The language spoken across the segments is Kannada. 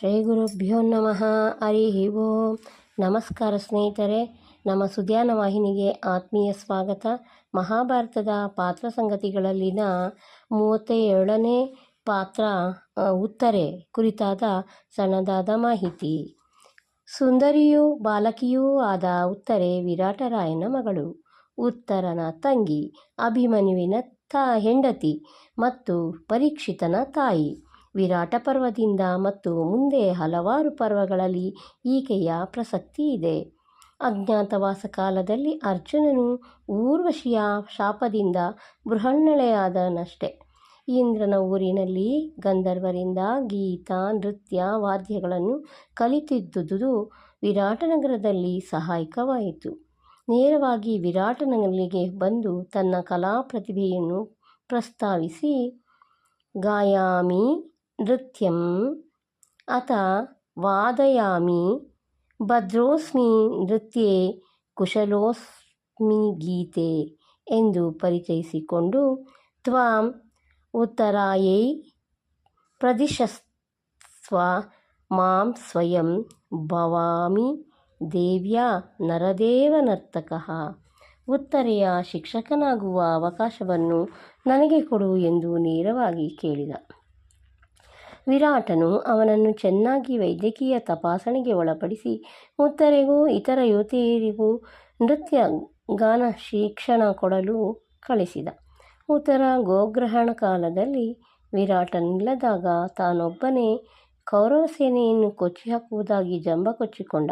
ಶ್ರೀ ಗುರುಭ್ಯೋ ನಮಃ. ಹರಿ ಓಂ. ನಮಸ್ಕಾರ ಸ್ನೇಹಿತರೆ, ನಮ್ಮ ಸುಧ್ಯಾನ ವಾಹಿನಿಗೆ ಆತ್ಮೀಯ ಸ್ವಾಗತ. ಮಹಾಭಾರತದ ಪಾತ್ರ ಸಂಗತಿಗಳಲ್ಲಿನ ಮೂವತ್ತ ಏಳನೇ ಪಾತ್ರ ಉತ್ತರೆ ಕುರಿತಾದ ಸಣ್ಣದಾದ ಮಾಹಿತಿ. ಸುಂದರಿಯೂ ಬಾಲಕಿಯೂ ಆದ ಉತ್ತರೆ ವಿರಾಟರಾಯನ ಮಗಳು. ಉತ್ತರನ ತಂಗಿ ಅಭಿಮನ್ಯುವಿನ ತಾ, ಹೆಂಡತಿ ಮತ್ತು ಪರೀಕ್ಷಿತನ ತಾಯಿ. ವಿರಾಟ ಪರ್ವದಿಂದ ಮತ್ತು ಮುಂದೆ ಹಲವಾರು ಪರ್ವಗಳಲ್ಲಿ ಈಕೆಯ ಪ್ರಸಕ್ತಿ ಇದೆ. ಅಜ್ಞಾತವಾಸ ಕಾಲದಲ್ಲಿ ಅರ್ಜುನನು ಊರ್ವಶಿಯ ಶಾಪದಿಂದ ಬೃಹನ್ನಳೆಯಾದನಷ್ಟೆ. ಇಂದ್ರನ ಊರಿನಲ್ಲಿ ಗಂಧರ್ವರಿಂದ ಗೀತ ನೃತ್ಯ ವಾದ್ಯಗಳನ್ನು ಕಲಿತಿದ್ದುದು ವಿರಾಟನಗರದಲ್ಲಿ ಸಹಾಯಕವಾಯಿತು. ನೇರವಾಗಿ ವಿರಾಟನಗರಿಗೆ ಬಂದು ತನ್ನ ಕಲಾ ಪ್ರತಿಭೆಯನ್ನು ಪ್ರಸ್ತಾವಿಸಿ, ಗಾಯಾಮಿ ನೃತ್ಯಂ ಅತ ವಾದಯಾಮಿ ಭದ್ರೋಸ್ಮಿ ನೃತ್ಯೆ ಕುಶಲೋಸ್ಮಿ ಗೀತೆ ಎಂದು ಪರಿಚಯಿಸಿಕೊಂಡು ತ್ವಾಂ ಉತ್ತರಾಯೈ ಪ್ರದಿಶಸ್ವ ಮಾಂ ಸ್ವಯಂ ಭವಾಮಿ ದೇವ್ಯಾ ನರದೇವ ನರ್ತಕಃ. ಉತ್ತರೆಯ ಶಿಕ್ಷಕನಾಗುವ ಅವಕಾಶವನ್ನು ನನಗೆ ಕೊಡು ಎಂದು ನೇರವಾಗಿ ಕೇಳಿದ. ವಿರಾಟನು ಅವನನ್ನು ಚೆನ್ನಾಗಿ ವೈದ್ಯಕೀಯ ತಪಾಸಣೆಗೆ ಒಳಪಡಿಸಿ ಉತ್ತರೆಗೂ ಇತರ ಯುವತಿಯರಿಗೂ ನೃತ್ಯ ಗಾನ ಶಿಕ್ಷಣ ಕೊಡಲು ಕಳಿಸಿದ. ಉತ್ತರ ಗೋಗ್ರಹಣ ಕಾಲದಲ್ಲಿ ವಿರಾಟನಿಲ್ಲದಾಗ ತಾನೊಬ್ಬನೇ ಕೌರವ ಸೇನೆಯನ್ನು ಕೊಚ್ಚಿ ಹಾಕುವುದಾಗಿ ಜಂಬ ಕೊಚ್ಚಿಕೊಂಡ.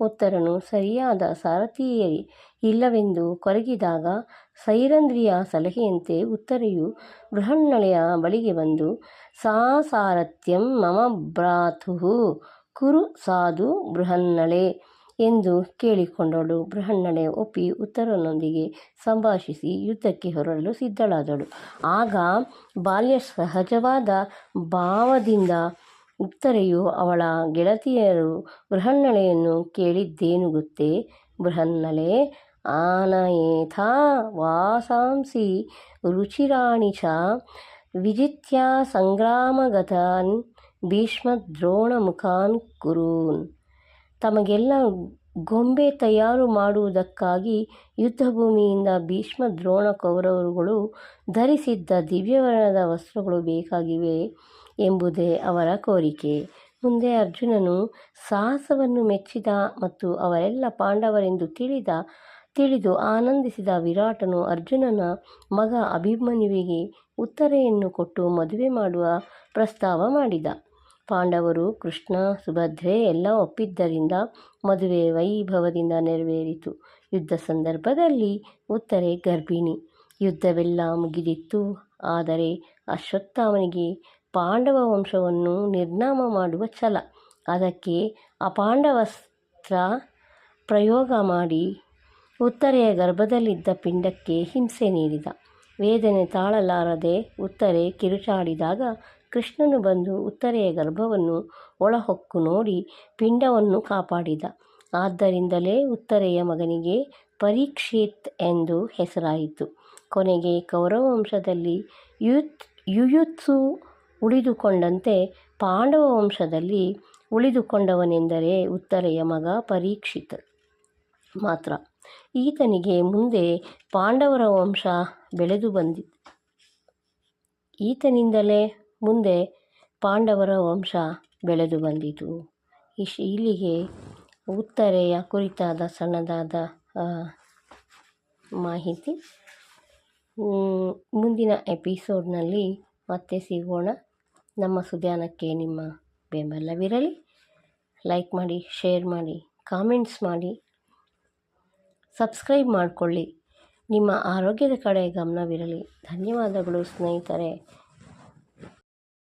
ಉತ್ತರನು ಸರಿಯಾದ ಸಾರಥಿಯೇ ಇಲ್ಲವೆಂದು ಕೊರಗಿದಾಗ ಸೈರಂದ್ರಿಯ ಸಲಹೆಯಂತೆ ಉತ್ತರೆಯು ಬೃಹನ್ನಳೆಯ ಬಳಿಗೆ ಬಂದು, ಸಾ ಸಾರಥ್ಯಂ ಮಮ ಭ್ರಾತುಃ ಕುರು ಸಾಧು ಬೃಹನ್ನಳೆ ಎಂದು ಕೇಳಿಕೊಂಡಳು. ಬೃಹನ್ನಳೆ ಒಪ್ಪಿ ಉತ್ತರನೊಂದಿಗೆ ಸಂಭಾಷಿಸಿ ಯುದ್ಧಕ್ಕೆ ಹೊರಡಲು ಸಿದ್ಧಳಾದಳು. ಆಗ ಬಾಲ್ಯ ಸಹಜವಾದ ಭಾವದಿಂದ ಉತ್ತರೆಯು ಅವಳ ಗೆಳತಿಯರು ಬೃಹನ್ನಳೆಯನ್ನು ಕೇಳಿದ್ದೇನು ಗೊತ್ತೇ ಬೃಹನ್ನಳೆ, ಆನಯೇಥಾ, ವಾಸಾಂಸಿ, ರುಚಿರಾಣಿ ಚ, ವಿಜಿತ್ಯ ಸಂಗ್ರಾಮಗತಾನ್, ಭೀಷ್ಮದ್ರೋಣಮುಖಾನ್ ಕುರೂನ್. ತಮಗೆಲ್ಲ ಗೊಂಬೆ ತಯಾರು ಮಾಡುವುದಕ್ಕಾಗಿ ಯುದ್ಧಭೂಮಿಯಿಂದ ಭೀಷ್ಮ ದ್ರೋಣ ಕೌರವರುಗಳು ಧರಿಸಿದ್ದ ದಿವ್ಯವರ್ಣದ ವಸ್ತ್ರಗಳು ಬೇಕಾಗಿವೆ. ಎಂಬುದೇ ಅವರ ಕೋರಿಕೆ. ಮುಂದೆ ಅರ್ಜುನನು ಸಾಹಸವನ್ನು ಮೆಚ್ಚಿದ ಮತ್ತು ಅವರೆಲ್ಲ ಪಾಂಡವರೆಂದು ತಿಳಿದ, ತಿಳಿದು ಆನಂದಿಸಿದ ವಿರಾಟನು ಅರ್ಜುನನ ಮಗ ಅಭಿಮನ್ಯುವಿಗೆ ಉತ್ತರೆಯನ್ನು ಕೊಟ್ಟು ಮದುವೆ ಮಾಡುವ ಪ್ರಸ್ತಾವ ಮಾಡಿದ. ಪಾಂಡವರು ಕೃಷ್ಣ, ಸುಭದ್ರೆ ಎಲ್ಲ ಒಪ್ಪಿದ್ದರಿಂದ ಮದುವೆ ವೈಭವದಿಂದ ನೆರವೇರಿತು. ಯುದ್ಧ ಸಂದರ್ಭದಲ್ಲಿ ಉತ್ತರೆ ಗರ್ಭಿಣಿ. ಯುದ್ಧವೆಲ್ಲ ಮುಗಿದಿತ್ತು, ಆದರೆ ಅಶ್ವತ್ಥಾಮನಿಗೆ ಪಾಂಡವ ವಂಶವನ್ನು ನಿರ್ನಾಮ ಮಾಡುವ ಛಲ. ಅದಕ್ಕೆ ಅಪಾಂಡವಸ್ತ್ರ ಪ್ರಯೋಗ ಮಾಡಿ ಉತ್ತರೆಯ ಗರ್ಭದಲ್ಲಿದ್ದ ಪಿಂಡಕ್ಕೆ ಹಿಂಸೆ ನೀಡಿದ. ವೇದನೆ ತಾಳಲಾರದೆ ಉತ್ತರೆ ಕಿರುಚಾಡಿದಾಗ ಕೃಷ್ಣನು ಬಂದು ಉತ್ತರೆಯ ಗರ್ಭವನ್ನು ಒಳಹೊಕ್ಕು ನೋಡಿ ಪಿಂಡವನ್ನು ಕಾಪಾಡಿದ. ಆದ್ದರಿಂದಲೇ ಉತ್ತರೆಯ ಮಗನಿಗೆ ಪರೀಕ್ಷಿತ್ ಎಂದು ಹೆಸರಾಯಿತು. ಕೊನೆಗೆ ಕೌರವ ವಂಶದಲ್ಲಿ ಯುತ್ ಯುಯುತ್ಸು ಉಳಿದುಕೊಂಡಂತೆ ಪಾಂಡವ ವಂಶದಲ್ಲಿ ಉಳಿದುಕೊಂಡವನೆಂದರೆ ಉತ್ತರೆಯ ಮಗ ಪರೀಕ್ಷಿತ. ಮಾತ್ರ ಈತನಿಗೆ ಮುಂದೆ ಪಾಂಡವರ ವಂಶ ಬೆಳೆದು ಬಂದಿ ಈತನಿಂದಲೇ ಮುಂದೆ ಪಾಂಡವರ ವಂಶ ಬೆಳೆದು ಬಂದಿತು. ಇಶ್ ಇಲ್ಲಿಗೆ ಉತ್ತರೆಯ ಕುರಿತಾದ ಸಣ್ಣದಾದ ಮಾಹಿತಿ ಮುಂದಿನ ಎಪಿಸೋಡ್ನಲ್ಲಿ ಮತ್ತೆ ಸಿಗೋಣ. ನಮ್ಮ ಸುಧ್ಯಾನಕ್ಕೆ ನಿಮ್ಮ ಬೆಂಬಲವಿರಲಿ. ಲೈಕ್ ಮಾಡಿ ಶೇರ್ ಮಾಡಿ ಕಾಮೆಂಟ್ಸ್ ಮಾಡಿ. ಸಬ್ಸ್ಕ್ರೈಬ್ ಮಾಡಿಕೊಳ್ಳಿ. ನಿಮ್ಮ ಆರೋಗ್ಯದ ಕಡೆ ಗಮನವಿರಲಿ. ಧನ್ಯವಾದಗಳು ಸ್ನೇಹಿತರೆ.